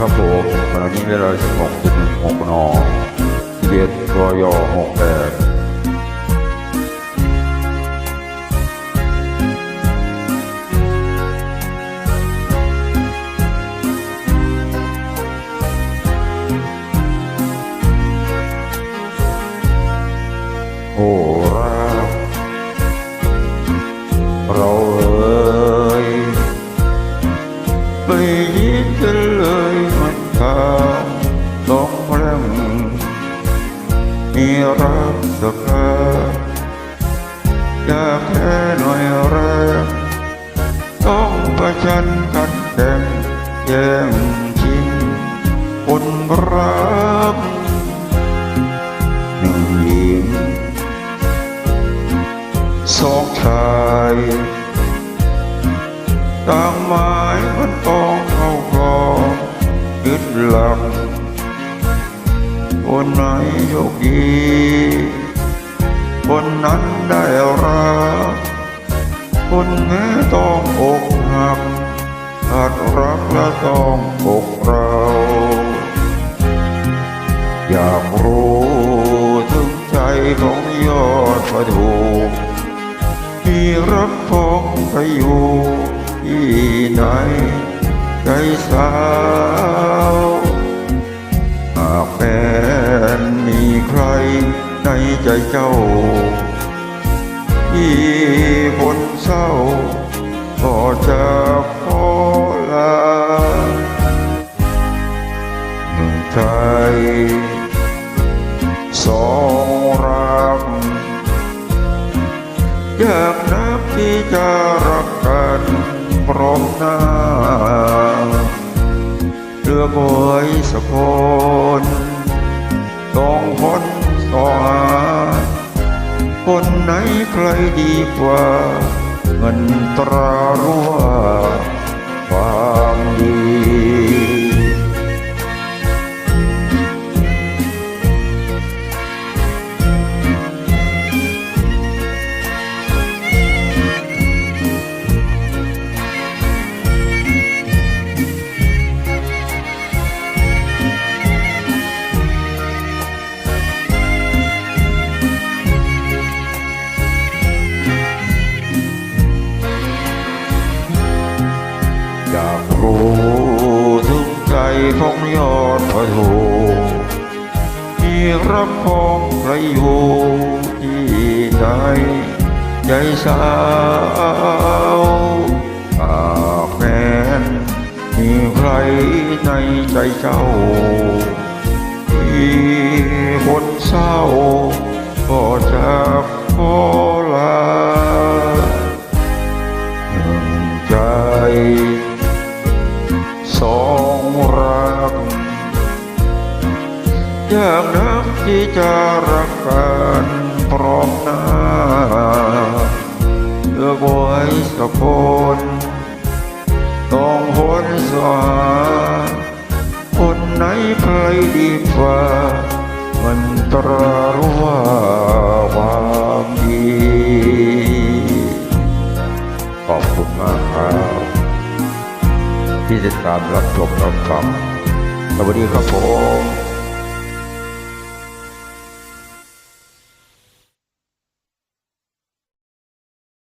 ข้าวโพดขณะนี้เวลา16.16นเรียนกย 68 รักสักคราอยากแค่หน่อยแรงต้องประชันกันแข่งแย่งชิงคนรักหนึ่งหญิงสองชายต่างหมายมันปองเข้าคลองยึดหลัก ไหนโชคดี คนนั้นได้รัก คนแม้ต้องอกหักขาดรักและต้องอกเรา อยากรู้ถึงใจของยอดประดูที่รักของใครอยู่ที่ไหนใจสา ใจเจ้า ที่คนเศร้า ก็จะขอลาหนึ่งใจสองรักอยากนับที่จะรักกันพร้อมหน้าเรือคอยสักคนต้องคน สอาคนไหนใครดีกว่า เงินตรารั่ว องยอดพระโทมีรักของใครอยู่ที่ไหนใจสาวหากแม้นมีใครในใจเจ้าที่คนเศร้าก็จะขอลา อยากนับที่จะรักกันพร้อมหน้าเลือกไว้สักคนต้องคนสวาคนไหนใครดีกว่ามันตรารู้ว่าความดี ขอบคุณมากครับที่ติดตามรับชมรับฟังสวัสดีครับผม